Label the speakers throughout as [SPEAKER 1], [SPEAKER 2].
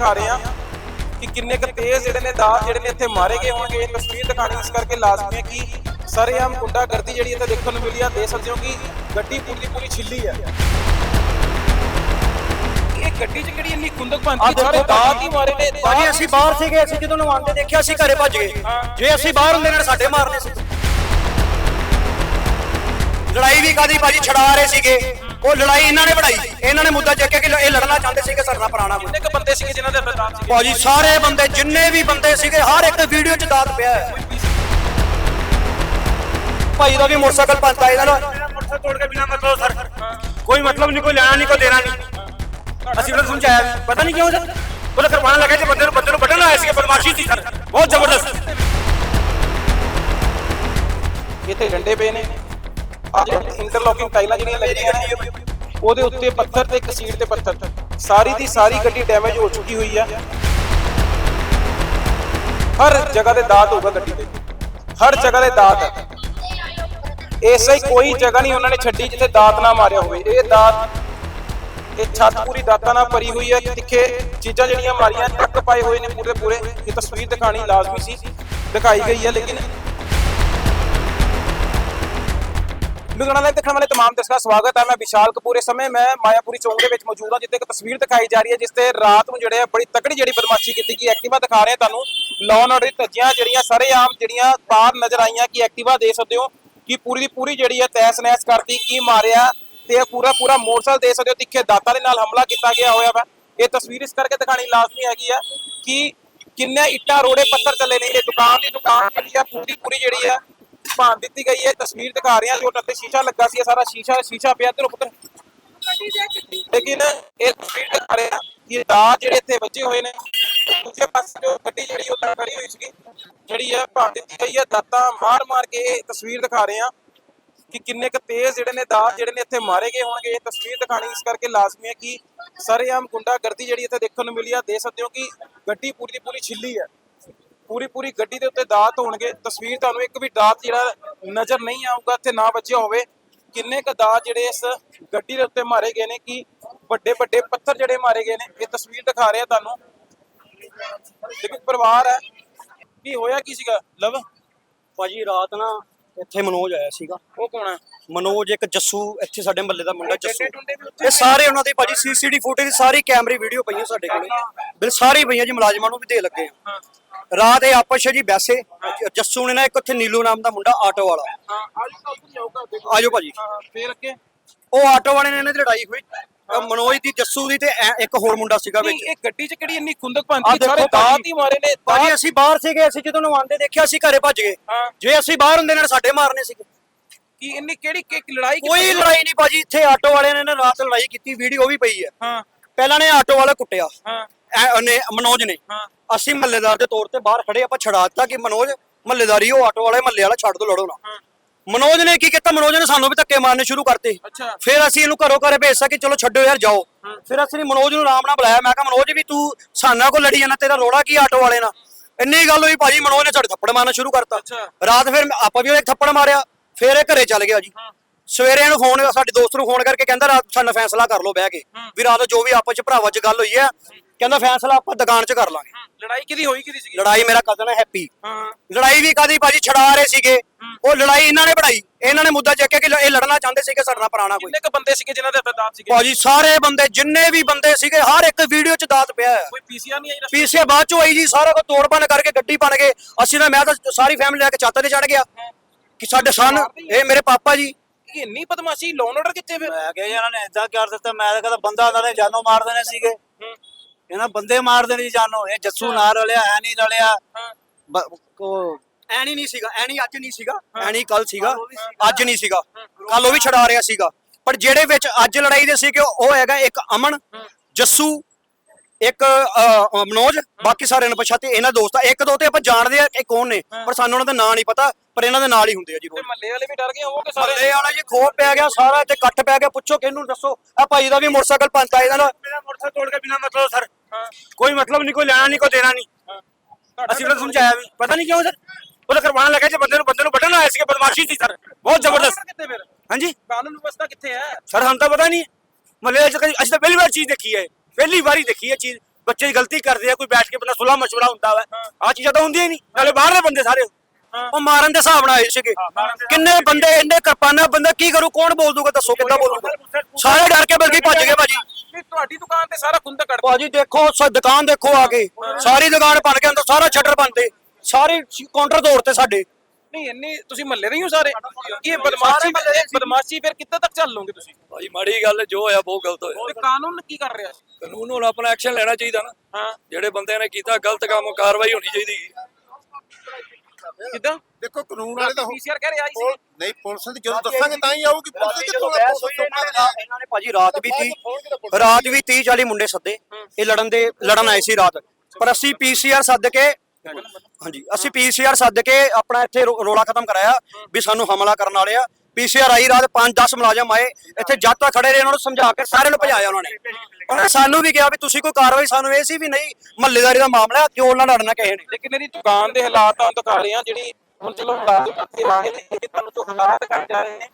[SPEAKER 1] ਦਿਖਾ ਰਹੇ ਹਾਂ ਕਿ ਕਿੰਨੇ ਕੁ ਤੇਜ਼ ਜਿਹੜੇ ਨੇ ਦਾਤ ਜਿਹੜੇ ਨੇ ਇੱਥੇ ਮਾਰੇ ਗਏ ਹੋਣਗੇ। ਇਹ ਤਸਵੀਰ ਦਿਖਾਣੀ ਇਸ ਕਰਕੇ ਲਾਜ਼ਮੀ ਹੈ ਕਿ ਸਰੇਆਮ ਗੁੰਡਾਗਰਦੀ ਜਿਹੜੀ ਇੱਥੇ ਦੇਖਣ ਨੂੰ ਮਿਲੀ ਆ। ਦੇਖ ਸਕਦੇ ਹੋ ਕਿ ਗੱਡੀ ਪੂਰੀ ਦੀ ਪੂਰੀ ਛਿੱਲੀ ਆ ਇਹ ਗੱਡੀ 'ਚ ਕਿਹੜੀ ਇੰਨੀ ਖੁੰਦਕ ਪੰਤੀ ਸਾਰੇ ਦਾਤ ਹੀ ਮਾਰੇ ਨੇ।
[SPEAKER 2] ਭਾਜੀ ਅਸੀਂ ਬਾਹਰ ਸੀਗੇ ਅਸੀਂ ਜਦੋਂ ਨਵਾਂਦੇ ਦੇਖਿਆ ਅਸੀਂ ਘਰੇ ਭੱਜ ਗਏ। ਜੇ ਅਸੀਂ ਬਾਹਰ ਹੁੰਦੇ ਨੇ ਸਾਡੇ ਮਾਰਨੇ ਸੀ। ਲੜਾਈ ਵੀ ਕਾਦੀ ਭਾਜੀ ਛਡਾ ਰਹੇ ਸੀਗੇ। ਉਹ ਲੜਾਈ ਇਹਨਾਂ ਨੇ ਬਣਾਈ। ਇਹਨਾਂ ਨੇ ਮੁੱਦਾ ਚੱਕਿਆ ਕਿ ਇਹ ਲੜਨਾ ਚਾਹੁੰਦੇ ਸੀਗੇ ਸਰਨਾ ਪੁਰਾਣਾ ਕੋਈ
[SPEAKER 1] ਕਿੰਨੇ ਕੁ ਬੰਦੇ ਸੀਗੇ ਜਿਨ੍ਹਾਂ ਦੇ ਦਾਤ ਸੀਗੇ?
[SPEAKER 2] ਭਾਜੀ ਸਾਰੇ ਬੰਦੇ ਜਿੰਨੇ ਵੀ ਬੰਦੇ ਸੀਗੇ ਹਰ ਇੱਕ ਵੀਡੀਓ 'ਚ ਦਾਤ ਪਿਆ ਹੈ। ਭਾਈ ਦਾ ਵੀ ਮੋਟਰਸਾਈਕਲ ਪੰਤਾ ਇਹਨਾਂ ਦਾ।
[SPEAKER 3] ਮੋਟਰਸਾਈਕਲ ਤੋੜ ਕੇ ਬਿਨਾ ਮਤਲਬ ਸਰ। ਕੋਈ ਮਤਲਬ ਨਹੀਂ ਕੋਈ ਲੈਣਾ ਨਹੀਂ ਕੋਈ ਦੇਣਾ ਨਹੀਂ। ਅਸੀਂ ਨੂੰ ਸਮਝਾਇਆ। ਪਤਾ ਨਹੀਂ ਕਿਉਂ ਸਰ? ਉਹਦਾ ਕਰਵਾਉਣ ਲੱਗਾ ਕਿ ਬੰਦੇ ਨੂੰ ਬੰਦੇ ਨੂੰ ਵੱਢਣ ਆਇਆ ਸੀ ਬਦਮਾਸ਼ੀ ਸੀ ਸਰ। ਬਹੁਤ ਜ਼ਬਰਦਸਤ।
[SPEAKER 1] ਇੱਥੇ ਡੰਡੇ ਪਏ ਨੇ। ਇੰਟਰਲੋਕਿੰਗ ਟਾਈਲਾਂ ਜਿਹੜੀਆਂ ਲੱਗੀਆਂ ਨੇ, ਉਹਦੇ ਉੱਤੇ ਪੱਥਰ ਤੇ ਇੱਕ ਸੀਟ ਤੇ ਪੱਥਰ। ਸਾਰੀ ਦੀ ਸਾਰੀ ਗੱਡੀ ਡੈਮੇਜ ਹੋ ਚੁੱਕੀ ਹੋਈ ਆ। ਹਰ ਜਗ੍ਹਾ ਤੇ ਦਾਤ ਹੋਊਗਾ ਗੱਡੀ ਤੇ। ਹਰ ਜਗ੍ਹਾ ਤੇ ਦਾਤ ਹੈ ਐਸਾ ਹੀ ਕੋਈ ਜਗ੍ਹਾ ਨਹੀਂ ਉਹਨਾਂ ਨੇ ਛੱਡੀ ਜਿੱਥੇ ਦਾਤ ਨਾ ਮਾਰਿਆ ਹੋਵੇ। ਇਹ ਦਾਤ, ਇਹ ਛੱਤ ਪੂਰੀ ਦਾਤਾਂ ਨਾਲ ਭਰੀ ਹੋਈ ਹੈ ਤਿੱਖੇ ਚੀਜ਼ਾਂ ਜਿਹੜੀਆਂ ਮਾਰੀਆਂ ਟੱਕ ਪਾਏ ਹੋਏ ਨੇ ਪੂਰੇ ਪੂਰੇ ਇਹ ਤਸਵੀਰ ਦਿਖਾਣੀ ਲਾਜ਼ਮੀ ਸੀ। ਦਿਖਾਈ ਗਈ ਹੈ ਲੇਕਿਨ ਲੁਧਿਆਣਾ ਲਾਈਵ ਦੇਖਣ ਵਾਲੇ ਤਮਾਮ ਦਰਸ਼ਕਾਂ ਦਾ ਸਵਾਗਤ ਹੈ। ਮੈਂ ਵਿਸ਼ਾਲ ਕਪੂਰ। ਇਸ ਸਮੇਂ ਮੈਂ ਮਾਇਆਪੁਰੀ ਚੌਂਕ ਦੇ ਵਿੱਚ ਮੌਜੂਦ ਹਾਂ, ਜਿੱਥੇ ਇੱਕ ਤਸਵੀਰ ਦਿਖਾਈ ਜਾ ਰਹੀ ਹੈ, ਜਿਸ ਤੇ ਰਾਤ ਨੂੰ ਜਿਹੜੇ ਬੜੀ ਤਕੜੀ ਜਿਹੜੀ ਬਦਮਾਸ਼ੀ ਕੀਤੀ ਗਈ। ਐਕਟਿਵਾ ਦਿਖਾ ਰਹੇ ਤੁਹਾਨੂੰ। ਲਾਅਨ ਆਰਡਰ ਧੱਜੀਆਂ ਜਿਹੜੀਆਂ ਸਰੇਆਮ ਜਿਹੜੀਆਂ ਬਾਹਰ ਨਜ਼ਰ ਆਈਆਂ ਕਿ ਐਕਟਿਵਾ ਦੇ ਸਕਦੇ ਹੋ, ਕਿ ਪੂਰੀ ਦੀ ਪੂਰੀ ਜਿਹੜੀ ਹੈ ਤੈਸ ਨੈਸ ਕਰਤੀ, ਕੀ ਮਾਰਿਆ ਤੇ ਪੂਰਾ ਪੂਰਾ ਮੋਟਰਸਾਈਕਲ ਦੇ ਸਕਦੇ ਹੋ, ਤਿੱਖੇ ਦਾਤਾਂ ਦੇ ਨਾਲ ਹਮਲਾ ਕੀਤਾ ਗਿਆ ਹੋਇਆ ਵਾ। ਇਹ ਤਸਵੀਰ ਇਸ ਕਰਕੇ ਦਿਖਾਣੀ ਲਾਜ਼ਮੀ ਹੈਗੀ ਆ ਕਿ ਕਿੰਨੇ ਇੱਟਾਂ, ਰੋੜੇ, ਪੱਥਰ ਚੱਲੇ ਨੇ। ਇਹ ਦੁਕਾਨ ਦੀ ਦੁਕਾਨ ਜਿਹੜੀ ਆ, ਪੂਰੀ ਪੂਰੀ ਜਿਹੜੀ ਆ ਭਾਂ ਦਿੱਤੀ ਗਈ ਹੈ, ਤਸਵੀਰ ਦਿਖਾ ਰਹੇ ਹਾਂ ਜੋ ਉੱਤੇ ਸ਼ੀਸ਼ਾ ਲੱਗਾ ਸੀ ਸਾਰਾ ਸ਼ੀਸ਼ਾ ਸ਼ੀਸ਼ਾ ਪਿਆ ਤੇਰੇ ਪੁੱਤਰ ਲੇਕਿਨ ਇਹ ਤਸਵੀਰ ਦਿਖਾ ਰਹੇ ਹਾਂ ਕਿ ਦਾ ਜਿਹੜੇ ਇੱਥੇ ਵੱਜੇ ਹੋਏ ਨੇ, ਦੂਜੇ ਪਾਸੇ ਜੋ ਗੱਡੀ ਜਿਹੜੀ ਉਹ ਤਾਂ ਖੜੀ ਹੋਈ ਸੀਗੀ, ਜਿਹੜੀ ਹੈ ਭਾਂ ਦਿੱਤੀ ਗਈ ਹੈ, ਦਾਤਾਂ ਮਾਰ ਮਾਰ ਕੇ ਤਸਵੀਰ ਦਿਖਾ ਰਹੇ ਹਾਂ ਕਿ ਕਿੰਨੇ ਕੁ ਤੇਜ਼ ਜਿਹੜੇ ਨੇ ਦਾਤ ਜਿਹੜੇ ਨੇ ਇੱਥੇ ਮਾਰੇ ਗਏ ਹੋਣਗੇ। ਇਹ ਤਸਵੀਰ ਦਿਖਾਣੀ ਇਸ ਕਰਕੇ ਲਾਜ਼ਮੀ ਹੈ ਕਿ ਸਰੇਆਮ ਗੁੰਡਾਗਰਦੀ ਜਿਹੜੀ ਇੱਥੇ ਦੇਖਣ ਨੂੰ ਮਿਲੀ ਆ, ਦੇਖ ਸਕਦੇ ਹੋ ਕਿ ਗੱਡੀ ਪੂਰੀ ਦੀ ਪੂਰੀ ਛਿੱਲੀ ਹੈ। ਪੂਰੀ ਪੂਰੀ ਗੱਡੀ ਦੇ ਉੱਤੇ ਦਾਤ ਹੋਣਗੇ। ਤਸਵੀਰ ਤੁਹਾਨੂੰ ਇੱਕ ਵੀ ਦਾਤ ਜਿਹੜਾ ਨਜ਼ਰ ਨਹੀਂ ਆਊਗਾ ਇੱਥੇ ਨਾ ਵੱਜਿਆ ਹੋਵੇ। ਕਿੰਨੇ ਕ ਦਾਤ ਜਿਹੜੇ ਇਸ ਗੱਡੀ ਦੇ ਉੱਤੇ ਮਾਰੇ ਗਏ ਨੇ ਕਿ ਵੱਡੇ ਵੱਡੇ ਪੱਥਰ ਜਿਹੜੇ ਮਾਰੇ ਗਏ ਨੇ। ਇਹ ਤਸਵੀਰ ਦਿਖਾ ਰਿਹਾ ਤੁਹਾਨੂੰ। ਦੇਖੋ ਪਰਿਵਾਰ ਹੈ। ਕੀ ਹੋਇਆ ਕੀ ਸੀਗਾ? ਲਵ?
[SPEAKER 2] ਭਾਜੀ ਰਾਤ ਨਾ ਇੱਥੇ ਮਨੋਜ ਆਇਆ ਸੀਗਾ।
[SPEAKER 1] ਉਹ ਕੌਣ ਹੈ?
[SPEAKER 2] ਮਨੋਜ ਇੱਕ ਜੱਸੂ ਇੱਥੇ ਸਾਡੇ ਮਹੱਲੇ ਦਾ ਮੁੰਡਾ ਜੱਸੂ। ਇਹ ਸਾਰੇ ਉਹਨਾਂ ਦੀ ਭਾਜੀ ਸੀਸੀਟੀ ਫੁਟੇਜ ਸਾਰੀ ਕੈਮਰੇ ਵੀਡੀਓ ਪਈਆਂ ਸਾਡੇ ਕੋਲੇ। ਬਿਲ ਸਾਰੀ ਪਈਆਂ ਜੀ ਮੁਲਾਜ਼ਮਾਂ ਨੂੰ ਵੀ ਦੇ ਲੱਗੇ ਆ।
[SPEAKER 1] ਹਾਂ।
[SPEAKER 2] ਰਾਤ ਇਹ ਆਪਸ 'ਚ ਜੀ ਵੈਸੇ ਜੱਸੂ ਨੇ ਨਾ ਇੱਕ ਉੱਥੇ ਨੀਲੂ ਨਾਮ ਦਾ ਮੁੰਡਾ ਆਟੋ ਵਾਲਾ।
[SPEAKER 1] ਹਾਂ ਆਜੋ
[SPEAKER 2] ਭਾਜੀ।
[SPEAKER 1] ਫੇਰ ਅੱਗੇ?
[SPEAKER 2] ਉਹ ਆਟੋ ਵਾਲੇ ਨੇ ਇਹਨਾਂ ਦੀ ਲੜਾਈ ਹੋਈ। ਅਹ ਮਨੋਜ ਦੀ ਜੱਸੂ ਦੀ ਤੇ ਐ- ਇੱਕ ਹੋਰ ਮੁੰਡਾ ਸੀਗਾ ਵਿੱਚ।
[SPEAKER 1] ਇਹ ਗੱਡੀ 'ਚ ਕਿਹੜੀ ਇੰਨੀ ਖੁੰਦਕ
[SPEAKER 2] ਆਹ ਦੇਖੋ
[SPEAKER 1] ਸਾਰੇ
[SPEAKER 2] ਭਾਜੀ।
[SPEAKER 1] ਦਾਤ ਹੀ ਮਾਰੇ ਨੇ
[SPEAKER 2] ਭਾਜੀ ਅਸੀਂ ਬਾਹਰ ਸੀਗੇ ਅਸੀਂ ਜਦੋਂ ਨਵਾਂਦੇ ਦੇਖਿਆ ਅਸੀਂ ਘਰੇ ਭੱਜ ਗਏ।
[SPEAKER 1] ਹਾਂ।
[SPEAKER 2] ਜੇ ਅਸੀਂ ਬਾਹਰ ਹੁੰਦੇ ਨੇ ਸਾਡੇ ਮਾਰਨੇ ਸੀਗੇ।
[SPEAKER 1] ਕੀ ਇੰਨੀ ਕਿਹੜੀ ਕਿ ਲੜਾਈ ਕਿੱਥੇ
[SPEAKER 2] ਕੋਈ
[SPEAKER 1] ਹੋਈ?
[SPEAKER 2] ਲੜਾਈ ਨਹੀਂ ਭਾਜੀ ਇੱਥੇ ਆਟੋ ਵਾਲਿਆਂ ਨੇ ਨਾ ਰਾਤ ਲੜਾਈ ਕੀਤੀ ਵੀਡੀਓ ਵੀ ਪਈ ਹੈ।
[SPEAKER 1] ਹਾਂ।
[SPEAKER 2] ਪਹਿਲਾਂ ਨੇ ਆਟੋ ਵਾਲਾ ਕੁੱਟਿਆ।
[SPEAKER 1] ਹਾਂ।
[SPEAKER 2] ਐ- ਉਹਨੇ ਮਨੋਜ ਨੇ।
[SPEAKER 1] ਹਾਂ।
[SPEAKER 2] ਅਸੀਂ ਮਹੱਲੇਦਾਰ ਦੇ ਤੌਰ ਤੇ ਬਾਹਰ ਖੜੇ ਆਪਾਂ ਛਡਾ ਦਿੱਤਾ ਕਿ ਮਨੋਜ ਮਹੱਲੇਦਾਰੀ ਉਹ ਆਟੋ ਵਾਲੇ ਮਹੱਲੇ ਵਾਲਾ ਛੱਡ ਦੋ ਲੜੋ ਨਾ।
[SPEAKER 1] ਹਾਂ।
[SPEAKER 2] ਮਨੋਜ ਨੇ ਕੀ ਕੀਤਾ? ਮਨੋਜ ਨੇ ਸਾਨੂੰ ਵੀ ਧੱਕੇ ਮਾਰਨੇ ਸ਼ੁਰੂ ਕਰਤੇ।
[SPEAKER 1] ਅੱਛਾ।
[SPEAKER 2] ਫਿਰ ਅਸੀਂ ਇਹਨੂੰ ਘਰੋਂ ਘਰੇ ਭੇਜਿਆ ਕਿ ਚਲੋ ਛੱਡੋ ਯਾਰ ਜਾਓ। ਫਿਰ ਅਸੀਂ ਮਨੋਜ ਨੂੰ ਆਰਾਮ ਨਾਲ ਬੁਲਾਇਆ। ਮੈਂ ਕਿਹਾ ਮਨੋਜ ਵੀ ਤੂੰ ਸਾਨਾ ਕੋ ਲੜੀ ਜਾਂਦਾ ਤੇਰਾ ਰੋੜਾ ਕੀ ਆਟੋ ਵਾਲੇ ਨਾਲ? ਇੰਨੀ ਗੱਲ ਹੋਈ ਭਾਜੀ ਮਨੋਜ ਨੇ ਸਾਡੇ ਥੱਪੜ ਮਾਰਨਾ ਸ਼ੁਰੂ ਕਰਤਾ।
[SPEAKER 1] ਅੱਛਾ।
[SPEAKER 2] ਰਾਤ ਫਿਰ ਆਪਾਂ ਵੀ ਉਹਨੇ ਥੱਪੜ ਮਾਰਿਆ। ਫਿਰ ਇਹ ਘਰੇ ਚੱਲ ਗਿਆ ਜੀ। ਸਵੇਰੇ ਇਹਨੂੰ ਫੋਨ ਸਾਡੇ ਦੋਸਤ ਨੂੰ ਫੋਨ ਕਰਕੇ ਕਹਿੰਦਾ ਰਾਤ ਸਾਡਾ ਫੈਸਲਾ ਕਰ ਲਓ ਬਹਿ ਕੇ। ਵੀ ਰਾਤ ਜੋ ਵੀ ਆਪਸ ਚ ਭਰਾਵਾਂ ਚ ਗੱਲ ਹੋਈ ਹੈ ਕਹਿੰਦਾ ਫੈਸਲਾ ਆਪਾਂ ਦੁਕਾਨ 'ਚ ਕਰ ਲਾਂਗੇ।
[SPEAKER 1] ਲੜਾਈ ਕਿਹਦੀ ਹੋਈ ਕਿਹਦੀ ਸੀਗੀ?
[SPEAKER 2] ਲੜਾਈ ਮੇਰਾ ਕਜ਼ਨ ਹੈ ਹੈਪੀ।
[SPEAKER 1] ਹਾਂ।
[SPEAKER 2] ਲੜਾਈ ਵੀ ਕਾਦੀ ਭਾਜੀ ਛਡਾ ਰਹੇ ਸੀਗੇ। ਉਹ ਲੜਾਈ ਇਹਨਾਂ ਨੇ ਬਣਾਈ। ਇਹਨਾਂ ਨੇ ਮੁੱਦਾ ਚੱਕਿਆ ਕਿ ਲ- ਇਹ ਲੜਨਾ ਚਾਹੁੰਦੇ ਸੀਗੇ ਸਾਡਾ ਪੁਰਾਣਾ ਕੋਈ।
[SPEAKER 1] ਕਿੰਨੇ ਕ ਬੰਦੇ ਸੀਗੇ ਜਿਨ੍ਹਾਂ ਦੇ ਅੰਦਰ ਦਾਤ ਸੀਗੇ?
[SPEAKER 2] ਭਾਜੀ ਸਾਰੇ ਬੰਦੇ ਜਿੰਨੇ ਵੀ ਬੰਦੇ ਸੀਗੇ ਹਰ ਇੱਕ ਵੀਡੀਓ 'ਚ ਦਾਤ ਪਿਆ ਹੈ।
[SPEAKER 1] ਕੋਈ ਪੀਸੀਆਰ ਨਹੀਂ ਆਈ ਰਸਤੇ
[SPEAKER 2] ਪੀਸੇ ਬਾਅਦ ਚੋਂ ਆਈ ਜੀ ਸਾਰਾ ਕੋ ਤੋੜ ਬਣ ਕਰਕੇ ਗੱਡੀ ਬਣ ਗਏ ਅਸੀਂ ਤਾਂ ਮੈਂ ਤਾਂ ਸਾਰੀ ਫੈਮਿਲੀ ਲੈ ਕੇ ਛੱਤ ਤੇ ਚੜ ਗਿਆ। ਕਿ ਸਾਡੇ ਸਨ ਇਹ ਮੇਰੇ ਪਾਪਾ ਜੀ।
[SPEAKER 1] ਇੰਨੀ ਬਦਮਾਸ਼ੀ ਲੋਨ ਆਰਡਰ ਕਿੱਥੇ ਫਿਰ?
[SPEAKER 4] ਮੈਂ ਕਿਹਾ ਜੀ ਇਹਨਾਂ ਨੇ ਇਦਾਂ ਕਰ ਦਿੱਤਾ ਮੈਂ ਤਾਂ ਕਹਿੰਦਾ ਬੰਦਾ ਉਹਨਾਂ ਨੇ ਜਾਨੋਂ ਮਾਰ ਦੇਣੇ ਸੀਗੇ। ਇਹਨਾਂ ਬੰਦੇ ਮਾਰ ਦੇਣੇ ਸੀ ਜਾਨੋਂ ਇਹ ਜੱਸੂ ਨਾਲ ਰਲਿਆ ਐ ਨਹੀਂ ਰਲਿਆ। ਬ- ਕੋ
[SPEAKER 2] ਐਣੀ ਨਹੀਂ ਸੀਗਾ ਐਣੀ ਅੱਜ ਨਹੀਂ ਸੀਗਾ ਐਣੀ ਕੱਲ ਸੀਗਾ ਅੱਜ ਨਹੀਂ ਸੀਗਾ। ਕੱਲ ਉਹ ਵੀ ਛਡਾ ਰਿਹਾ ਸੀਗਾ। ਪਰ ਜਿਹੜੇ ਵਿੱਚ ਅੱਜ ਲੜਾਈ ਦੇ ਸੀਗੇ ਉਹ ਹੈਗਾ ਇੱਕ ਅਮਨ ਜੱਸੂ ਇੱਕ ਮਨੋਜ ਬਾਕੀ ਸਾਰਿਆਂ ਨੂੰ ਪਛਾਤੇ। ਇਹਨਾਂ ਦੋਸਤ ਇੱਕ ਦੋ ਤੇ ਆਪਾਂ ਜਾਣਦੇ ਆ ਇਹ ਕੌਣ ਨੇ ਪਰ ਸਾਨੂੰ ਉਹਨਾਂ ਦਾ ਨਾਂ ਨਹੀਂ ਪਤਾ। ਪਰ ਇਹਨਾਂ ਦੇ ਨਾਲ ਹੀ ਹੁੰਦੇ ਆ ਜੀ
[SPEAKER 1] ਤੇ
[SPEAKER 2] ਰੋਜ਼।
[SPEAKER 1] ਮੱਲੇ ਵਾਲੇ ਵੀ ਡਰ ਗਏ ਹੋਵੋਗੇ ਸਾਰੇ?
[SPEAKER 2] ਮੱਲੇ ਵਾਲਾ ਜੀ ਖੋਪ ਪੈ ਗਿਆ ਸਾਰਾ ਤੇ ਕੱਟ ਪੈ ਗਿਆ ਪੁੱਛੋ ਕਿਹਨੂੰ ਦੱਸੋ। ਆ ਭਾਈ ਦਾ ਵੀ ਮੋਟਰਸਾਈਕਲ ਪੰਤਾ ਇਹਦਾ ਨਾ।
[SPEAKER 3] ਮੇਰਾ ਮੋਟਰਸਾਈਕਲ ਤੋੜ ਕੇ ਬਿਨਾ ਮਤਲਬ ਸਰ।
[SPEAKER 1] ਹਾਂ।
[SPEAKER 3] ਕੋਈ ਮਤਲਬ ਨਹੀਂ ਕੋਈ ਲੈਣਾ ਨਹੀਂ ਕੋਈ ਦੇਣਾ ਨਹੀਂ। ਅਸੀਂ ਉਹਨਾਂ ਨੂੰ ਸਮਝਾਇਆ ਵੀ। ਪਤਾ ਨਹੀਂ ਕਿਉਂ ਸਰ? ਉਹਦਾ ਕਰਵਾਉਣ ਲੱਗਾ ਕਿ ਬੰਦੇ ਨੂੰ ਬੰਦੇ ਨੂੰ ਵੱਢਣ ਆਇਆ ਸੀ ਬਦਮਾਸ਼ੀ ਸੀ ਸਰ। ਬਹੁਤ ਜ਼ਬਰਦਸਤ।
[SPEAKER 1] ਕਿੱਥੇ ਫਿਰ?
[SPEAKER 3] ਹਾਂਜੀ?
[SPEAKER 1] ਕਾਨੂੰਨ ਵਿਵਸਥਾ ਕਿੱਥੇ ਹੈ?
[SPEAKER 3] ਸਰ ਸਾਨੂੰ ਤਾਂ ਪਤਾ ਨਹੀਂ। ਮੱਲੇ ਕਦੀ- ਅਸੀਂ ਤਾਂ ਪਹਿਲੀ ਵਾਰ ਚੀਜ਼ ਦੇਖੀ ਹੈ। ਪਹਿਲੀ ਵਾਰੀ ਦੇਖੀ ਹੈ ਚੀਜ਼। ਬੱਚੇ ਦੀ ਗਲਤੀ ਕਰਦੇ ਆ ਕੋਈ ਬੈਠ ਕੇ ਬੰਦਾ ਸੁਲਾ ਮਸ਼ਵਰਾ ਹੁੰਦਾ ਵਾ। ਆ ਚੀਜ਼ਾਂ ਤਾਂ ਹੁੰਦੀਆਂ ਹੀ ਨਹੀਂ। ਨਾਲੇ ਬਾਹਰਲੇ ਬੰਦੇ ਸਾਰੇ।
[SPEAKER 2] ਉਹ ਮਾਰਨ ਦੇ ਹਿਸਾਬ ਨਾਲ ਆਏ ਸੀਗੇ। ਕਿੰਨੇ ਬੰਦੇ ਇੰਨੇ ਕਿਰਪਾਨਾਂ ਬੰਦਾ ਕੀ ਕਰੂ ਕੌਣ ਬੋਲ ਦੂਗਾ ਦੱਸੋ ਕਿੱਦਾਂ ਬੋਲੂਗਾ ਸਾਰੇ ਡਰ ਕੇ ਬਲਕਿ ਭੱਜ ਗਏ ਭਾਜੀ।
[SPEAKER 1] ਨਹੀਂ ਤੁਹਾਡੀ ਦੁਕਾਨ ਤੇ ਸਾਰਾ ਖੁੰਦ ਕੱਢ
[SPEAKER 2] ਭਾਜੀ ਦੇਖੋ ਦੁਕਾਨ ਦੇਖੋ ਆ ਕੇ। ਸਾਰੀ ਦੁਕਾਨ ਬਣ ਕੇ ਅੰਦਰ ਸਾਰਾ ਸ਼ਟਰ ਬੰਦੇ ਸਾਰੇ ਕਾਊਂਟਰ ਤੋੜਤੇ ਸਾਡੇ।
[SPEAKER 1] ਨਹੀਂ ਇੰਨੀ ਤੁਸੀਂ ਮਹੱਲੇ ਦੇ ਹੀ ਹੋ ਸਾਰੇ। ਇਹ ਬਦਮਾਸ਼ੀ ਬਦਮਾਸ਼ੀ ਫਿਰ ਕਿੱਥੇ ਤੱਕ ਚੱਲ ਲੋਗੇ ਤੁਸੀਂ?
[SPEAKER 5] ਭਾਜੀ ਮਾੜੀ ਗੱਲ ਜੋ ਹੋਇਆ ਬਹੁਤ ਗਲਤ ਹੋਇਆ।
[SPEAKER 1] ਤੇ ਕਾਨੂੰਨ ਕੀ ਕਰ ਰਿਹਾ
[SPEAKER 5] ਕਾਨੂੰਨ ਹੁਣ ਆਪਣਾ ਐਕਸ਼ਨ ਲੈਣਾ ਚਾਹੀਦਾ ਨਾ।
[SPEAKER 1] ਹਾਂ।
[SPEAKER 5] ਜਿਹੜੇ ਬੰਦਿਆਂ ਨੇ ਕੀਤਾ ਗਲਤ ਕੰਮ ਕਾਰਵਾਈ ਹੋਣੀ ਚਾਹੀਦੀ।
[SPEAKER 1] ਕਿਦਾਂ?
[SPEAKER 6] ਦੇਖੋ ਕਾਨੂੰਨ ਵਾਲੇ ਤਾਂ
[SPEAKER 1] ਪੀਸੀਆਰ ਕਹਿ ਰਿਹਾ ਆਈ ਸੀ
[SPEAKER 6] ਨਹੀਂ ਪੁਲਿਸ ਦੀ ਜਦੋਂ ਦੱਸਾਂਗੇ ਤਾਂ ਹੀ ਆਊਗੀ। ਪੁਲਿਸ ਕਿੱਥੋਂ
[SPEAKER 2] ਬਹਿਸ ਹੋਈ ਇਹਨਾਂ ਨੇ ਇਹਨਾਂ ਨੇ ਭਾਜੀ ਰਾਤ ਵੀ ਤੀ ਰਾਤ ਵੀ 30 40 ਮੁੰਡੇ ਸੱਦੇ। ਇਹ ਲੜਨ ਦੇ ਲੜਨ ਆਏ ਸੀ ਰਾਤ। ਪਰ ਅਸੀਂ ਪੀਸੀਆਰ ਸੱਦ ਕੇ ਹਾਂਜੀ। ਅਸੀਂ ਪੀਸੀਆਰ ਸੱਦ ਕੇ ਆਪਣਾ ਇੱਥੇ ਰੋਲਾ ਖਤਮ ਕਰਾਇਆ ਵੀ ਸਾਨੂੰ ਹਮਲਾ ਕਰਨ ਵਾਲੇ ਆ। ਪੀਸੀਆਰ ਆਈ ਰਾਤ 5-10 ਮੁਲਾਜ਼ਮ ਆਏ ਇੱਥੇ ਜੱਜ ਤੱਕ ਖੜੇ ਰਹੇ ਉਹਨਾਂ ਨੂੰ ਸਮਝਾ ਕੇ ਸਾਰਿਆਂ ਨੂੰ ਭਜਾਇਆ ਉਹਨਾਂ ਨੇ। ਉਹਨਾਂ ਨੇ ਸਾਨੂੰ ਵੀ ਕਿਹਾ ਵੀ ਤੁਸੀਂ ਕੋਈ ਕਾਰਵਾਈ ਸਾਨੂੰ ਇਹ ਸੀ ਵੀ ਨਹੀਂ ਮਹੱਲੇਦਾਰੀ ਦਾ ਮਾਮਲਾ ਹੈ, ਕਿਉਂ ਨਾ ਲੜਨਾ ਕਿਸੇ ਨੇ।
[SPEAKER 1] ਲੇਕਿਨ ਇਹਦੀ ਦੁਕਾਨ ਦੇ ਹਾਲਾਤ ਤੁਹਾਨੂੰ ਦਿਖਾ ਰਹੇ ਆ ਜਿਹੜੀ ਹੁਣ ਚਲੋ ਹਾਲਾਤ ਇੱਥੇ ਆਏ ਨੇ ਇਹ ਤੁਹਾਨੂੰ ਤੋਂ ਹਾਲਾਤ ਕਰ ਜਾ ਰਹੇ ਨੇ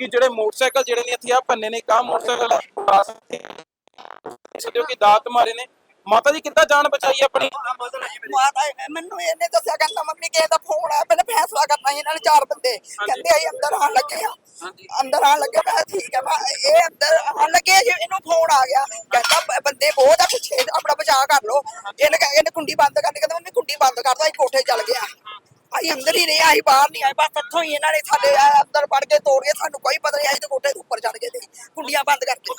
[SPEAKER 1] ਕਿ ਜਿਹੜੇ ਮੋਟਰਸਾਈਕਲ ਜਿਹੜੇ ਨੇ ਇੱਥੇ ਆ ਪੰਨੇ ਨੇ ਕਾ ਮੋਟਰਸਾਈਕਲ ਆ ਸਕਦੇ ਹੋ ਕਿ ਦਾਤ ਮਾਰੇ ਨੇ ਮਾਤਾ ਜੀ ਕਿੱਦਾਂ ਜਾਨ ਬਚਾਈ ਆਪਣੀ?
[SPEAKER 7] ਮਾਤਾ ਨੇ ਮੈਨੂੰ ਇਹਨੇ ਦੱਸਿਆ ਕਹਿੰਦਾ ਮੰਮੀ ਕਿਸੇ ਦਾ ਫੋਨ ਆਇਆ ਪਹਿਲੇ ਫੈਸਲਾ ਕਰਨਾ ਸੀ ਇਹਨਾਂ ਨੇ ਚਾਰ ਬੰਦੇ। ਕਹਿੰਦੇ ਅਸੀਂ ਅੰਦਰ ਆਣ ਲੱਗੇ ਆ ਅੰਦਰ ਆਣ ਲੱਗੇ ਮੈਂ ਕਿਹਾ ਠੀਕ ਹੈ ਮੈਂ ਇਹ ਅੰਦਰ ਆਣ ਲੱਗੇ ਜੇ ਇਹਨੂੰ ਫੋਨ ਆ ਗਿਆ ਕਹਿੰਦਾ ਬ- ਬੰਦੇ ਬਹੁਤ ਆ ਪਿੱਛੇ ਆਪਣਾ ਬਚਾਅ ਕਰ ਲੋ ਇਹਨੇ ਕਿਹਾ- ਇਹਨੇ ਕੁੰਡੀ ਬੰਦ ਕਰਨੀ ਕਹਿੰਦਾ ਮੰਮੀ ਕੁੰਡੀ ਬੰਦ ਕਰ ਦੋ ਅਸੀਂ ਕੋਠੇ ਚੱਲ ਗਿਆ ਅਸੀਂ ਅੰਦਰ ਹੀ ਰਹੇ ਅਸੀਂ ਬਾਹਰ ਨਹੀਂ ਆਏ ਬਸ ਇੱਥੋਂ ਹੀ ਇਹਨਾਂ ਨੇ ਸਾਡੇ ਆ ਅੰਦਰ ਵੜ ਕੇ ਤੋੜ ਕੇ ਸਾਨੂੰ ਕੋਈ ਪਤਾ ਨਹੀਂ ਅਸੀਂ ਤਾਂ ਕੋਠੇ ਦੇ ਉੱਪਰ ਚੜ ਗਏ ਤੇ ਕੁੰਡੀਆਂ ਬੰਦ ਕਰਕੇ।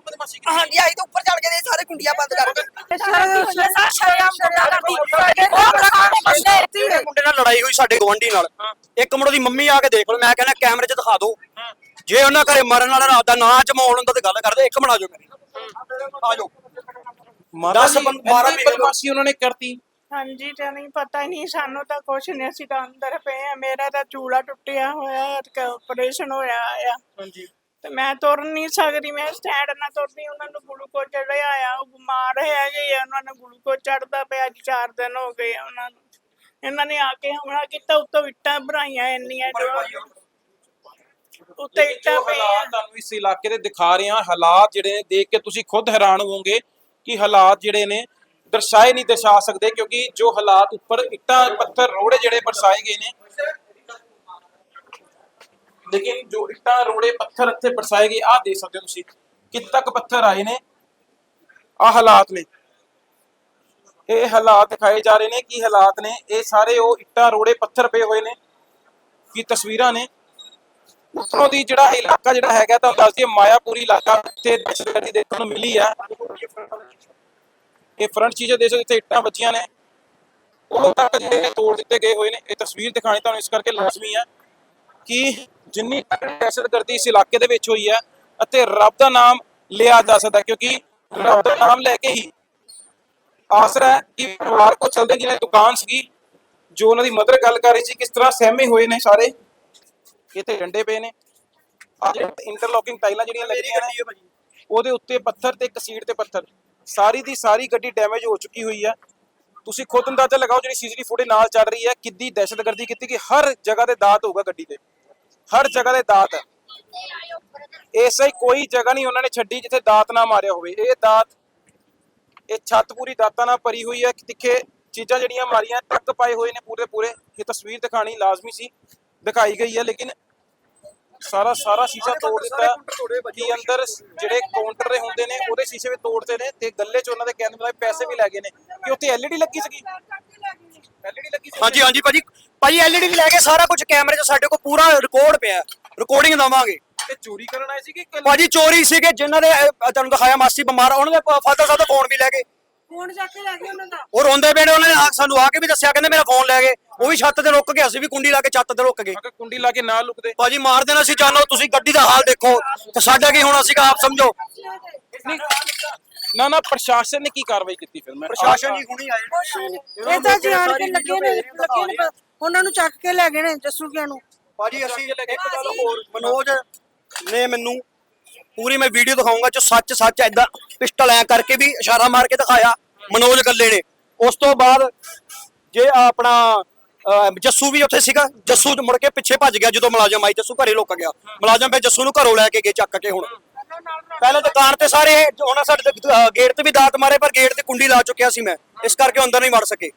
[SPEAKER 1] ਬਦਮਾਸ਼ੀ
[SPEAKER 7] ਹਾਂਜੀ ਅਸੀਂ ਤਾਂ ਉੱਪਰ ਚੜ ਗਏ ਤੇ ਸਾਰੇ ਕੁੰਡੀਆਂ ਬੰਦ ਕਰਕੇ।
[SPEAKER 2] ਇਹ ਮੁੰਡੇ ਨਾਲ ਲੜਾਈ ਹੋਈ ਸਾਡੇ ਗਵੰਡੀ ਨਾਲ। ਇੱਕ ਮੁੰਡੇ ਦੀ ਮੰਮੀ ਆ ਕੇ ਦੇਖ ਲਓ ਮੈਂ ਕਹਿੰਦਾ ਕੈਮਰੇ 'ਚ ਦਿਖਾ ਦਿਓ। ਜੇ ਉਹਨਾਂ ਘਰੇ ਮਰਨ ਵਾਲਾ ਰਾਤ ਦਾ ਨਾਂ ਜਮਾਉਣ ਹੁੰਦਾ ਤੇ ਗੱਲ ਕਰਦੇ ਇੱਕ ਬਣਾ ਜਾਓ ਆ ਜਾਓ।
[SPEAKER 1] ਮਾਤਾ
[SPEAKER 2] ਦਸ
[SPEAKER 1] ਜੀ
[SPEAKER 2] ਬੰ- ਬਾਰਾਂ
[SPEAKER 1] ਇੰਨੀ
[SPEAKER 2] ਮਹੀਨੇ
[SPEAKER 1] ਬਦਮਾਸ਼ੀ ਉਹਨਾਂ ਨੇ ਕਰਤੀ।
[SPEAKER 8] ਹਾਂਜੀ ਤੇ ਨਹੀਂ ਪਤਾ ਨਹੀਂ ਸਾਨੂੰ ਤਾਂ ਕੁਛ ਨਹੀਂ ਅਸੀਂ ਤਾਂ ਅੰਦਰ ਪਏ ਆ। ਮੇਰਾ ਤਾਂ ਚੂਲਾ ਟੁੱਟਿਆ ਹੋਇਆ ਆਪਰੇਸ਼ਨ ਹੋਇਆ ਆ।
[SPEAKER 1] ਹਾਂਜੀ।
[SPEAKER 8] ਤੇ ਮੈਂ ਤੁਰ ਨਹੀਂ ਸਕਦੀ ਮੈਂ ਸਟੈਂਡ ਨਾ ਤੁਰਦੀ ਉਹਨਾਂ ਨੂੰ ਗਲੂਕੋਜ਼ ਚੜਿਆ ਆ ਉਹ ਬਿਮਾਰ ਹੈਗੇ ਆ ਉਹਨਾਂ ਨੂੰ ਗਲੂਕੋਜ਼ ਚੜਦਾ ਪਿਆ ਅੱਜ 4 ਦਿਨ ਹੋ ਗਏ ਆ ਉਹਨਾਂ ਨੂੰ। ਇਹਨਾਂ ਨੇ ਆ ਕੇ ਹਮਲਾ ਕੀਤਾ ਉੱਤੋਂ ਇੱਟਾਂ ਭਰਾਈਆਂ ਇੰਨੀਆਂ ਜੋ ਉੱਤੇ ਇੱਟਾਂ ਪਈਆਂ
[SPEAKER 1] ਹਾਲਾਤ ਤੁਹਾਨੂੰ ਇਸ ਇਲਾਕੇ ਦੇ ਦਿਖਾ ਰਹੇ ਹਾਂ ਹਾਲਾਤ ਜਿਹੜੇ ਨੇ ਦੇਖ ਕੇ ਤੁਸੀਂ ਖੁਦ ਹੈਰਾਨ ਹੋਵੋਗੇ ਕਿ ਹਾਲਾਤ ਜਿਹੜੇ ਨੇ ਦਰਸਾਏ ਨਹੀਂ ਦਰਸਾ ਸਕਦੇ ਕਿਉਂਕਿ ਜੋ ਹਾਲਾਤ ਉੱਪਰ ਇੱਟਾਂ ਪੱਥਰ ਰੋੜੇ ਜਿਹੜੇ ਬਰਸਾਏ ਗਏ ਨੇ ਲੇਕਿਨ ਜੋ ਇੱਟਾਂ, ਰੋੜੇ, ਪੱਥਰ ਇੱਥੇ ਬਰਸਾਏ ਗਏ, ਆਹ ਦੇਖ ਸਕਦੇ ਹੋ ਤੁਸੀਂ, ਕਿੱਥੇ ਤੱਕ ਪੱਥਰ ਆਏ ਨੇ, ਆਹ ਹਾਲਾਤ ਨੇ। ਇਹ ਹਾਲਾਤ ਦਿਖਾਏ ਜਾ ਰਹੇ ਨੇ ਕੀ ਹਾਲਾਤ ਨੇ, ਇਹ ਸਾਰੇ ਉਹ ਇੱਟਾਂ, ਰੋੜੇ, ਪੱਥਰ ਪਏ ਹੋਏ ਨੇ, ਕੀ ਤਸਵੀਰਾਂ ਨੇ। ਉੱਪਰੋਂ ਦੀ ਜਿਹੜਾ ਇਲਾਕਾ ਜਿਹੜਾ ਹੈਗਾ, ਤੁਹਾਨੂੰ ਦੱਸ ਦਈਏ, ਮਾਇਆਪੁਰੀ ਇਲਾਕਾ ਇੱਥੇ ਦਹਿਸ਼ਤਗਰਦੀ ਦੇਖਣ ਨੂੰ ਮਿਲੀ ਆ। ਇਹ ਫਰੰਟ ਚੀਜ਼ਾਂ ਦੇ ਸਕਦੇ ਇੱਟਾਂ ਵੱਜੀਆਂ ਨੇ। ਉਹ ਤੱਕ ਜਿਹੜੇ ਤੋੜ ਦਿੱਤੇ ਗਏ ਹੋਏ ਨੇ, ਇਹ ਤਸਵੀਰ ਦਿਖਾਣੀ ਤੁਹਾਨੂੰ ਇਸ ਕਰਕੇ ਲਾਜ਼ਮੀ ਹੈ ਕਿ ਜਿੰਨੀ ਦਹਿਸ਼ਤਗਰਦੀ ਇਸ ਇਲਾਕੇ ਦੇ ਵਿੱਚ ਹੋਈ ਹੈ ਅਤੇ ਰੱਬ ਦਾ ਨਾਮ ਲਿਆ ਜਾ ਸਕਦਾ ਕਿਉਂਕਿ ਰੱਬ ਦਾ ਨਾਮ ਲੈ ਕੇ ਹੀ ਆਸਰਾ ਹੈ ਕਿ ਪਰਿਵਾਰ ਕੋ ਚਲਦੇ ਜਿਹਨੇ ਦੁਕਾਨ ਸੀਗੀ, ਜੋ ਉਹਨਾਂ ਦੀ ਮਦਰ ਗੱਲ ਕਰ ਰਹੀ ਸੀ, ਕਿਸ ਤਰ੍ਹਾਂ ਸਹਿਮੇ ਹੋਏ ਨੇ ਸਾਰੇ ਇੱਥੇ ਡੰਡੇ ਪਏ ਨੇ। ਆ ਇੰਟਰਲੋਕਿੰਗ ਟਾਈਲਾਂ ਜਿਹੜੀਆਂ ਲੱਗੀਆਂ ਨੇ, ਉਹਦੇ ਉੱਤੇ ਪੱਥਰ ਤੇ ਇੱਕ ਸੀਟ ਤੇ ਪੱਥਰ, ਸਾਰੀ ਦੀ ਸਾਰੀ ਗੱਡੀ ਡੈਮੇਜ ਹੋ ਚੁੱਕੀ ਹੋਈ ਹੈ। ਤੁਸੀਂ ਖੁਦ ਅੰਦਾਜ਼ਾ ਲਗਾਓ ਜਿਹੜੀ ਸੀਸੀਟੀਵੀ ਫੁਟੇਜ ਨਾਲ ਚੱਲ ਰਹੀ ਹੈ ਕਿੱਦੀ ਦਹਿਸ਼ਤਗਰਦੀ ਕੀਤੀ ਕਿ ਹਰ ਜਗ੍ਹਾ ਤੇ ਦਾਤ ਹੋਊਗਾ ਗੱਡੀ ਤੇ। ਹਰ ਜਗ੍ਹਾ ਤੇ ਦਾਤ ਹੈ। ਐਸਾ ਹੀ ਕੋਈ ਜਗ੍ਹਾ ਨਹੀਂ ਉਹਨਾਂ ਨੇ ਛੱਡੀ ਜਿੱਥੇ ਦਾਤ ਨਾ ਮਾਰਿਆ ਹੋਵੇ। ਇਹ ਦਾਤ ਇਹ ਛੱਤ ਪੂਰੀ ਦਾਤਾਂ ਨਾਲ ਭਰੀ ਹੋਈ ਹੈ। ਕਿ ਤਿੱਖੇ ਚੀਜ਼ਾਂ ਜਿਹੜੀਆਂ ਮਾਰੀਆਂ ਟੱਕ ਪਾਏ ਹੋਏ ਨੇ ਪੂਰੇ ਪੂਰੇ। ਇਹ ਤਸਵੀਰ ਦਿਖਾਣੀ ਲਾਜ਼ਮੀ ਸੀ ਦਿਖਾਈ ਗਈ ਹੈ ਲੇਕਿਨ ਸਾਰਾ ਸਾਰਾ ਸ਼ੀਸ਼ਾ ਤੋੜ ਦਿੱਤਾ। ਕਿ ਅੰਦਰ ਜਿਹੜੇ ਕਾਊਂਟਰ ਦੇ ਹੁੰਦੇ ਨੇ ਉਹਦੇ ਸ਼ੀਸ਼ੇ ਵੀ ਤੋੜਦੇ ਨੇ ਤੇ ਗੱਲੇ 'ਚ ਉਹਨਾਂ ਦੇ ਕਹਿੰਦੇ ਮਤਲਬ ਪੈਸੇ ਵੀ ਲੈ ਗਏ ਨੇ। ਕਿ ਉੱਥੇ ਐਲਈਡੀ ਲੱਗੀ ਸੀਗੀ? ਐਲਈਡੀ ਲੱਗੀ ਸੀ।
[SPEAKER 2] ਹਾਂਜੀ ਹਾਂਜੀ ਭਾਜੀ ਭਾਜੀ ਐਲਈਡੀ ਵੀ ਲੈ ਕੇ ਸਾਰਾ ਕੁਝ ਕੈਮਰੇ 'ਚ ਸਾਡੇ ਕੋਲ ਪੂਰਾ ਰਿਕਾਰਡ ਪਿਆ ਰਿਕਾਰਡਿੰਗ ਦਵਾਂਗੇ।
[SPEAKER 1] ਤੇ ਚੋਰੀ ਕਰਨ ਆਏ ਸੀਗੇ ਕਿ
[SPEAKER 2] ਭਾਜੀ ਚੋਰੀ ਸੀਗੇ ਜਿਨ੍ਹਾਂ ਦੇ ਅਹ, ਤੁਹਾਨੂੰ ਦਿਖਾਇਆ ਮਾਸੀ ਬਿਮਾਰ ਆ, ਉਹਨਾਂ ਦੇ ਫਾਦਰ ਸਾਹਿਬ ਦਾ ਫੋਨ ਵੀ ਲੈ ਗਏ।
[SPEAKER 8] ਫੋਨ ਚੱਕ ਕੇ ਲੈ ਗਏ ਉਹਨਾਂ ਦਾ।
[SPEAKER 2] ਉਹ ਰੋਂਦੇ ਪਏ ਨੇ ਉਹਨਾਂ ਨੇ ਆ- ਸਾਨੂੰ ਆ ਕੇ ਵੀ ਦੱਸਿਆ ਕਹਿੰਦੇ ਮੇਰਾ ਫੋਨ ਲੈ ਗਏ। ਉਹ ਵੀ ਛੱਤ ਤੇ ਰੁਕ ਗਿਆ ਅਸੀਂ ਵੀ ਕੁੰਡੀ ਲਾ ਕੇ ਛੱਤ ਤੇ ਰੁਕ ਗਏ।
[SPEAKER 1] ਕੁੰਡੀ ਲਾ ਕੇ ਨਾ ਲੁਕਦੇ।
[SPEAKER 2] ਭਾਜੀ ਮਾਰ ਦੇਣਾ ਸੀ ਜਾਨੋ ਤੁਸੀਂ ਗੱਡੀ ਦਾ ਹਾਲ ਦੇਖੋ। ਤੇ ਸਾਡਾ ਕੀ ਹੋਣਾ ਸੀਗਾ ਆਪ ਸਮਝੋ।
[SPEAKER 1] ਨਹੀਂ ਨਾ ਨਾ ਪ੍ਰਸ਼ਾਸਨ ਨੇ ਕੀ ਕਾਰਵਾਈ ਕੀਤੀ ਫਿਰ? ਮੈਂ
[SPEAKER 2] ਪ੍ਰਸ਼ਾਸਨ ਜੀ ਹੁਣੀ ਆਏ
[SPEAKER 9] ਇਹ ਤਾਂ ਜਾਣ ਕੇ ਲੱਗੇ ਨੇ ਲੱਗੇ ਨੇ ਉਹਨਾਂ ਨੂੰ ਚੱਕ ਕੇ ਲੈ ਗਏ ਨੇ ਜੱਸੂਕਿਆਂ ਨੂੰ।
[SPEAKER 2] ਭਾਜੀ ਅਸੀਂ ਇੱਕ ਗੱਲ ਹੋਰ ਮਨੋਜ ਨੇ ਮੈਨੂੰ ਪੂਰੀ ਮੈਂ ਵੀਡੀਓ ਦਿਖਾਉਂਗਾ ਜੋ ਸੱਚ ਸੱਚ ਐਦਾਂ ਪਿਸਟਲ ਐ ਕਰਕੇ ਵੀ ਇਸ਼ਾਰਾ ਮਾਰ ਕੇ ਦਿਖਾਇਆ ਮਨੋਜ ਗੱਲੇ ਨੇ। ਉਸ ਤੋਂ ਬਾਅਦ ਜੇ ਆਪਣਾ ਅਹ, ਜੱਸੂ ਵੀ ਉੱਥੇ ਸੀਗਾ ਜੱਸੂ ਮੁੜ ਕੇ ਪਿੱਛੇ ਭੱਜ ਗਿਆ ਜਦੋਂ ਮੁਲਾਜ਼ਮ ਆਈ ਜੱਸੂ ਘਰੇ ਲੁੱਕ ਗਿਆ। ਮੁਲਾਜ਼ਮ ਫਿਰ ਜੱਸੂ ਨੂੰ ਘਰੋਂ ਲੈ ਕੇ ਗਏ ਚੱਕ ਕੇ ਹੁਣ। ਪਹਿਲਾਂ ਦੁਕਾਨ ਤੇ ਸਾਰੇ ਉਹਨਾਂ ਸਾਡੇ ਗੇਟ ਤੇ ਵੀ ਦਾਤ ਮਾਰੇ ਪਰ ਗੇਟ ਤੇ ਕੁੰਡੀ ਲਾ ਚੁੱਕਿਆ ਸੀ ਮੈਂ। ਇਸ ਕਰਕੇ ਉਹ ਅੰਦਰ ਨਹੀਂ ਵੜ ਸਕੇ।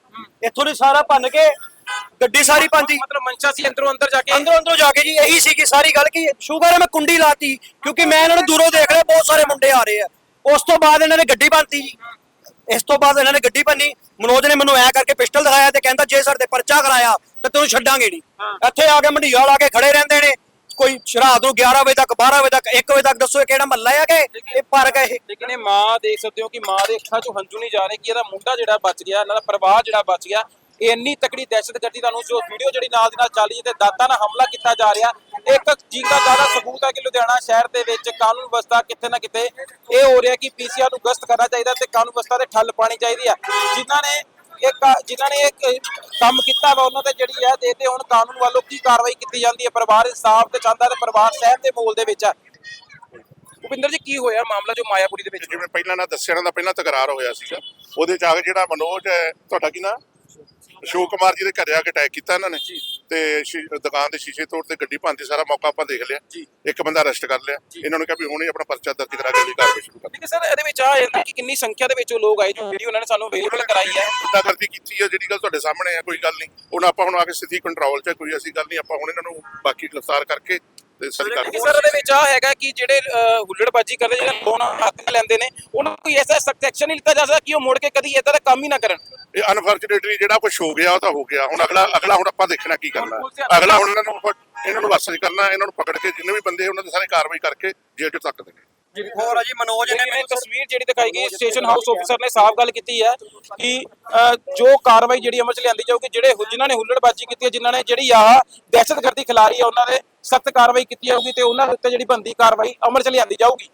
[SPEAKER 2] ਇੱਥੋਂ ਦੀ ਸਾਰਾ ਭੰਨ ਕੇ ਗੱਡੀ ਸਾਰੀ ਭੰਦੀ
[SPEAKER 1] ਮਤਲਬ ਮਨਸ਼ਾ ਸੀ ਅੰਦਰੋਂ ਅੰਦਰ ਜਾ ਕੇ?
[SPEAKER 2] ਅੰਦਰੋਂ ਅੰਦਰੋਂ ਜਾ ਕੇ ਜੀ ਇਹੀ ਸੀ ਕਿ ਸਾਰੀ ਗੱਲ ਕਿ ਸ਼ੂਗਰ ਹੈ ਮੈਂ ਕੁੰਡੀ ਲਾਤੀ ਕਿਉਂਕਿ ਮੈਂ ਇਹਨਾਂ ਨੂੰ ਦੂਰੋਂ ਦੇਖ ਰਿਹਾ ਬਹੁਤ ਸਾਰੇ ਮੁੰਡੇ ਆ ਰਹੇ ਆ। ਉਸ ਤੋਂ ਬਾਅਦ ਇਹਨਾਂ ਨੇ ਗੱਡੀ ਬੰਨਤੀ ਜੀ। ਇਸ ਤੋਂ ਬਾਅਦ ਇਹਨਾਂ ਨੇ ਗੱਡੀ ਬੰਨੀ ਮਨੋਜ ਨੇ ਮੈਨੂੰ ਐ ਕਰਕੇ ਪਿਸਟਲ ਦਿਖਾਇਆ ਤੇ ਕਹਿੰਦਾ ਜੇ ਸਰ ਤੇ ਪਰਚਾ ਕਰਾਇਆ ਤਾਂ ਤੈਨੂੰ ਛੱਡਾਂਗੇ ਨਹੀਂ ਇੱਥੇ ਆ ਕੇ ਮੰਡੀਆਂ ਲਾ ਕੇ ਖੜੇ ਰਹਿੰਦੇ ਨੇ। ਕੋਈ ਰਾਤ ਨੂੰ 11 ਵਜੇ ਤੱਕ 12 ਵਜੇ ਤੱਕ 1 ਵਜੇ ਤੱਕ ਦੱਸੋ ਇਹ ਕਿਹੜਾ ਮਹੱਲਾ ਹੈ ਕਿ ਇਹ ਪਾਰਕ ਹੈ ਇਹ?
[SPEAKER 1] ਲੇਕਿਨ ਇਹ ਮਾਂ ਦੇਖ ਸਕਦੇ ਹੋ ਕਿ ਮਾਂ ਦੇ ਅੱਖਾਂ 'ਚੋਂ ਹੰਝੂ ਨਹੀਂ ਜਾ ਰਹੇ ਕਿ ਇਹਦਾ ਮੁੰਡਾ ਜਿਹੜਾ ਬਚ ਗਿਆ ਇਹਨਾਂ ਦਾ ਪਰਿਵਾਰ ਜਿਹੜਾ ਬਚ ਗਿਆ ਇੰਨੀ ਤਕੜੀ ਦਹਿਸ਼ਤਗਰਦੀ ਤੁਹਾਨੂੰ ਜੋ ਵੀਡੀਓ ਜਿਹੜੀ ਨਾਲ ਦੀ ਨਾਲ ਚੱਲ ਤੇ ਦਾਤਾਂ ਨਾਲ ਹਮਲਾ ਕੀਤਾ ਜਾ ਰਿਹਾ। ਇੱਕ ਚੀਜ਼ ਜ਼ਿਆਦਾ ਸਬੂਤ ਹੈ ਕਿ ਲੁਧਿਆਣਾ ਸ਼ਹਿਰ ਦੇ ਵਿੱਚ ਕਾਨੂੰਨ ਵਿਵਸਥਾ ਕਿਤੇ ਨਾ ਕਿਤੇ ਇਹ ਹੋ ਰਿਹਾ ਕਿ ਪੀਸੀਆਰ ਨੂੰ ਗਸ਼ਤ ਕਰਨਾ ਚਾਹੀਦਾ ਤੇ ਕਾਨੂੰਨ ਵਿਵਸਥਾ ਤੇ ਠੱਲ ਪਾਣੀ ਚਾਹੀਦੀ ਆ। ਜਿਨ੍ਹਾਂ ਨੇ ਇੱਕ ਜਿਨ੍ਹਾਂ ਨੇ ਇਹ ਕੰਮ ਕੀਤਾ ਵਾ ਉਹਨਾਂ ਤੇ ਜਿਹੜੀ ਹੈ ਦੇ ਹੁਣ ਕਾਨੂੰਨ ਵੱਲੋਂ ਕੀ ਕਾਰਵਾਈ ਕੀਤੀ ਜਾਂਦੀ ਹੈ? ਪਰਿਵਾਰ ਇਨਸਾਫ ਤੇ ਚਾਹੁੰਦਾ ਤੇ ਪਰਿਵਾਰ ਸਹਿਮ ਦੇ ਮੋਲ ਦੇ ਵਿੱਚ ਆ। ਭੁਪਿੰਦਰ ਜੀ, ਕੀ ਹੋਇਆ ਮਾਮਲਾ ਜੋ ਮਾਇਆਪੁਰੀ ਦੇ ਵਿੱਚ?
[SPEAKER 6] ਜਿਵੇਂ ਪਹਿਲਾਂ ਨਾ ਦੱਸਿਆ ਇਹਨਾਂ ਪਹਿਲਾਂ ਤਕਰਾਰ ਹੋਇਆ ਸੀਗਾ। ਉਹਦੇ ਚ ਆ ਕੇ ਜਿਹੜਾ ਮਨੋਜ ਹੈ, ਤੁਹਾਡਾ ਕੀ ਨਾਮ ਅਸ਼ੋਕ ਕੁਮਾਰ ਜੀ ਦੇ ਘਰੇ ਆ ਕੇ ਅਟੈਕ ਕੀਤਾ ਇਹਨਾਂ ਨੇ ਤੇ ਸ਼ੀ- ਦੁਕਾਨ ਦੇ ਸ਼ੀਸ਼ੇ ਤੋੜ ਤੇ ਗੱਡੀ ਭੰਨਤੀ ਸਾਰਾ ਮੌਕਾ ਆਪਾਂ ਦੇਖ ਲਿਆ। ਇੱਕ ਬੰਦਾ ਅਰੈਸਟ ਕਰ ਲਿਆ। ਇਹਨਾਂ ਨੂੰ ਕਿਹਾ ਵੀ ਹੁਣੇ ਆਪਣਾ ਪਰਚਾ ਦਰਜ ਕਰਾ ਕੇ ਅਗਲੀ ਕਾਰਵਾਈ ਸ਼ੁਰੂ ਕਰ
[SPEAKER 1] ਲੇਕਿਨ ਸਰ ਇਹਦੇ ਵਿੱਚ ਆ ਜਾਂਦਾ ਕਿ ਕਿੰਨੀ ਸੰਖਿਆ ਦੇ ਵਿੱਚ ਉਹ ਲੋਕ ਆਏ ਜੋ ਵੀਡੀਓ ਉਹਨਾਂ ਨੇ ਸਾਨੂੰ ਅਵੇਲੇਬਲ ਕਰਾਈ ਹੈ।
[SPEAKER 6] ਗੁੰਡਾਗਰਦੀ ਕੀਤੀ ਹੈ ਜਿਹੜੀ ਗੱਲ ਤੁਹਾਡੇ ਸਾਹਮਣੇ ਹੈ ਕੋਈ ਗੱਲ ਨਹੀਂ। ਹੁਣ ਆਪਾਂ ਹੁਣ ਆ ਕੇ ਸਥਿਤੀ ਕੰਟਰੋਲ 'ਚ ਹੈ, ਕੋਈ ਐਸੀ ਗੱਲ ਨਹੀਂ। ਆਪਾਂ ਹੁਣ ਇਹਨਾਂ ਨੂੰ ਬਾਕੀ ਗ੍ਰਿਫਤਾਰ ਕਰਕੇ ਤੇ ਸਹੀ
[SPEAKER 1] ਕਿ
[SPEAKER 6] ਕਰ
[SPEAKER 1] ਸਰ ਇਹਦੇ ਵਿੱਚ ਆ ਹੈਗਾ ਕਿ ਜਿਹੜੇ ਹੁੱਲੜਬਾਜ਼ੀ ਕਰਦੇ ਜਿਹੜੇ ਲੋਨ ਹੱਥ ਲੈਂਦੇ ਨੇ ਉਹਨਾਂ ਨੂੰ ਕੋਈ ਐਸਾ ਸਖਤ ਐਕਸ਼ਨ ਨਹੀਂ ਲਿੱਤਾ ਜਾ ਸਕਦਾ ਕਿ ਉਹ ਮੁੜ ਕੇ ਕਦੀ ਇਦਾਂ ਦਾ ਕੰਮ ਹੀ ਨਾ ਕਰਨ।
[SPEAKER 6] ਇਹ ਅਨਫੋਰਚੂਨੇਟਲੀ ਜਿਹੜਾ ਕੁਝ ਹੋ ਗਿਆ ਉਹ ਤਾਂ ਹੋ ਗਿਆ। ਹੁਣ ਅਗਲਾ ਅਗਲਾ ਹੁਣ ਆਪਾਂ ਦੇਖਣਾ ਕੀ ਕਰਨਾ। ਅਗਲਾ ਹੁਣ ਇਹਨਾਂ ਨੂੰ ਇਹਨਾਂ ਨੂੰ ਵਸਜ ਕਰਨਾ ਇਹਨਾਂ ਨੂੰ ਪਕੜ ਕੇ ਜਿੰਨੇ ਵੀ ਬੰਦੇ ਉਹਨਾਂ ਦੇ ਸਾਰੇ ਕਾਰਵਾਈ ਕਰਕੇ ਜੇਲ੍ਹ 'ਚ ਤੱਕ ਦੇਣੇ।
[SPEAKER 2] ਹੋਰ ਆ ਜੀ ਮਨੋਜ ਨੇ
[SPEAKER 1] ਇਹ ਤਸਵੀਰ ਜਿਹੜੀ ਦਿਖਾਈ ਗਈ ਸਟੇਸ਼ਨ ਹਾਊਸ ਆਫੀਸਰ ਨੇ ਸਾਫ਼ ਗੱਲ ਕੀਤੀ ਹੈ ਕਿ ਜੋ ਕਾਰਵਾਈ ਜਿਹੜੀ ਅਮਲ ਚ ਲਿਆਂਦੀ ਜਾਊਗੀ ਜਿਹੜੇ ਜਿਨ੍ਹਾਂ ਨੇ ਹੁੱਲੜਬਾਜ਼ੀ ਕੀਤੀ ਹੈ ਜਿਨ੍ਹਾਂ ਨੇ ਜਿਹੜੀ ਆਹ ਦਹਿਸ਼ਤਗਰਦੀ ਖਿਲਾਰੀ ਹੈ ਉਹਨਾਂ ਦੇ ਸਖਤ ਕਾਰਵਾਈ ਕੀਤੀ ਜਾਊਗੀ ਤੇ ਉਹਨਾਂ ਦੇ ਉੱਤੇ ਜਿਹੜੀ ਬੰਦੀ ਕਾਰਵਾਈ ਅਮਲ ਚ ਲਿਆਂਦੀ ਜਾਊਗੀ।